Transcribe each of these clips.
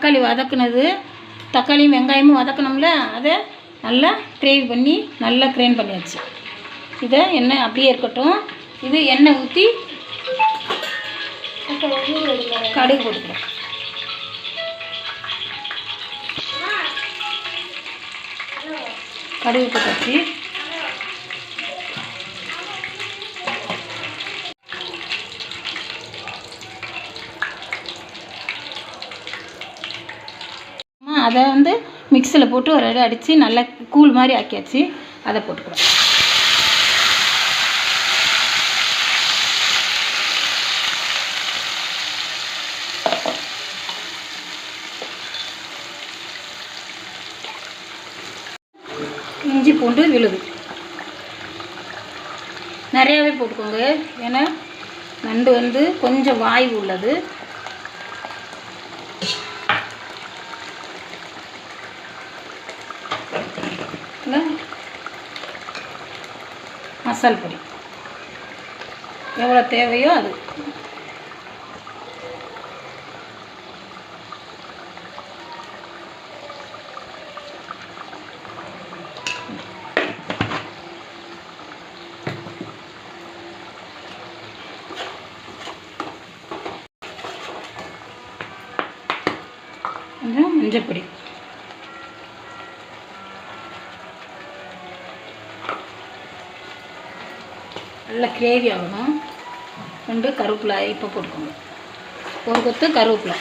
தக்காளி வதக்குனது தக்காளியும் வெங்காயமும் வதக்கணும்ல அதை நல்லா கிரேவி பண்ணி நல்லா கிரைண்ட் பண்ணியாச்சு. இதை எண்ணெய் அப்படியே இருக்கட்டும். இது எண்ணெய் ஊற்றி கடுகு போட்டுக்கிறோம் கடுகு போட்டாச்சு. அதை வந்து மிக்சியில் போட்டு ஒரு அடி அடித்து நல்லா கூழ் மாதிரி ஆக்கியாச்சு. அதை போட்டுக்கிறோம் இஞ்சி பூண்டு விழுது. நிறையாவே போட்டுக்கோங்க. ஏன்னா நண்டு வந்து கொஞ்சம் வாய்வு உள்ளது. இல்ல? மசால் பொடி எவ்வளோ தேவையோ அது கொஞ்சம் மஞ்சப்பொடி நல்லா கிரேவி ஆகணும். ரெண்டு கருவேப்பிலை இப்போ போட்டுக்கோங்க. ஒரு கொத்து கருவேப்பிலை.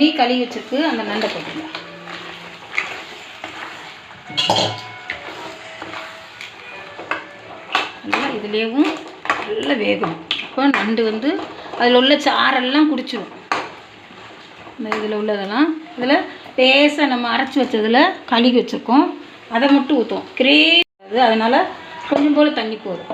நீ கழுவி வச்சுருக்கு. அந்த நண்டை போட்டுங்க நல்லா இதுலேயும் நல்லா வேகணும். அப்போ நண்டு வந்து அதில் உள்ள சாரெல்லாம் குடிச்சிடும் இந்த இதில் உள்ளதெல்லாம். இதில் லேசாக நம்ம அரைச்சி வச்சதில் கழுகி வச்சுருக்கோம். அதை மட்டும் ஊற்றுவோம் கிரே அது அதனால் கொஞ்சம் போல் தண்ணி போதும்.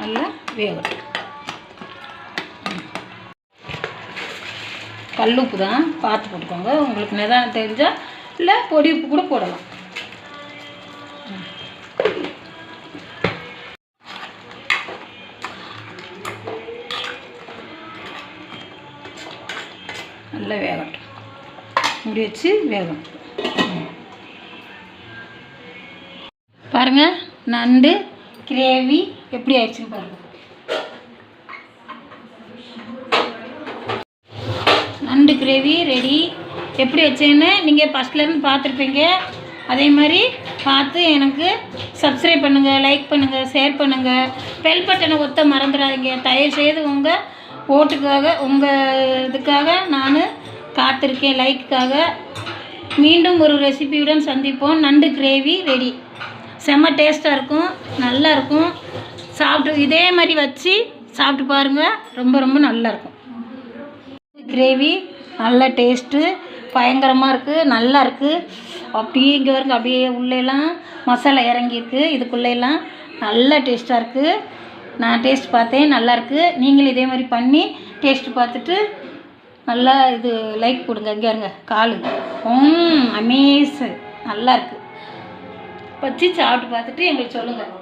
நல்லா வேகட்டும். கல்லுப்பு தான் பார்த்து போட்டுக்கோங்க. உங்களுக்கு நிதானம் தெரிஞ்சால் இல்லை பொடி உப்பு கூட போடலாம். நல்லா வேகட்டும் முடி வச்சு வேகும். பாருங்கள் நண்டு கிரேவி எப்படி ஆயிடுச்சுன்னு பாருங்கள் நண்டு கிரேவி ரெடி எப்படி வச்சேன்னு நீங்கள் ஃபஸ்ட்லேருந்து பார்த்துருப்பீங்க. அதே மாதிரி பார்த்து எனக்கு சப்ஸ்கிரைப் பண்ணுங்கள் லைக் பண்ணுங்கள் ஷேர் பண்ணுங்கள் பெல் பட்டனை ஒத்த மறந்துடாதீங்க. தயவு செய்து உங்கள் ஓட்டுக்காக உங்கள் இதுக்காக நான் காத்திருக்கேன். லைக்குக்காக மீண்டும் ஒரு ரெசிபியுடன் சந்திப்போம். நண்டு கிரேவி ரெடி செம்ம டேஸ்ட்டாக இருக்கும். நல்லாயிருக்கும் சாப்பிட்டு இதே மாதிரி வச்சு சாப்பிட்டு பாருங்கள் ரொம்ப ரொம்ப நல்லா இருக்கும். கிரேவி நல்ல டேஸ்ட்டு பயங்கரமாக இருக்குது நல்லா இருக்குது அப்படியே இங்கே வருங்க அப்படியே உள்ளேலாம் மசாலா இறங்கியிருக்கு. இதுக்குள்ளேலாம் நல்ல டேஸ்ட்டாக இருக்குது நான் டேஸ்ட் பார்த்தேன் நல்லாயிருக்கு. நீங்களும் இதே மாதிரி பண்ணி டேஸ்ட் பார்த்துட்டு நல்லா இது லைக் கொடுங்க இங்கே இருங்க கால். ம் அமேஸ் நல்லா இருக்கு வச்சு சாப்பிட்டு பார்த்துட்டு எங்களுக்கு சொல்லுங்கள்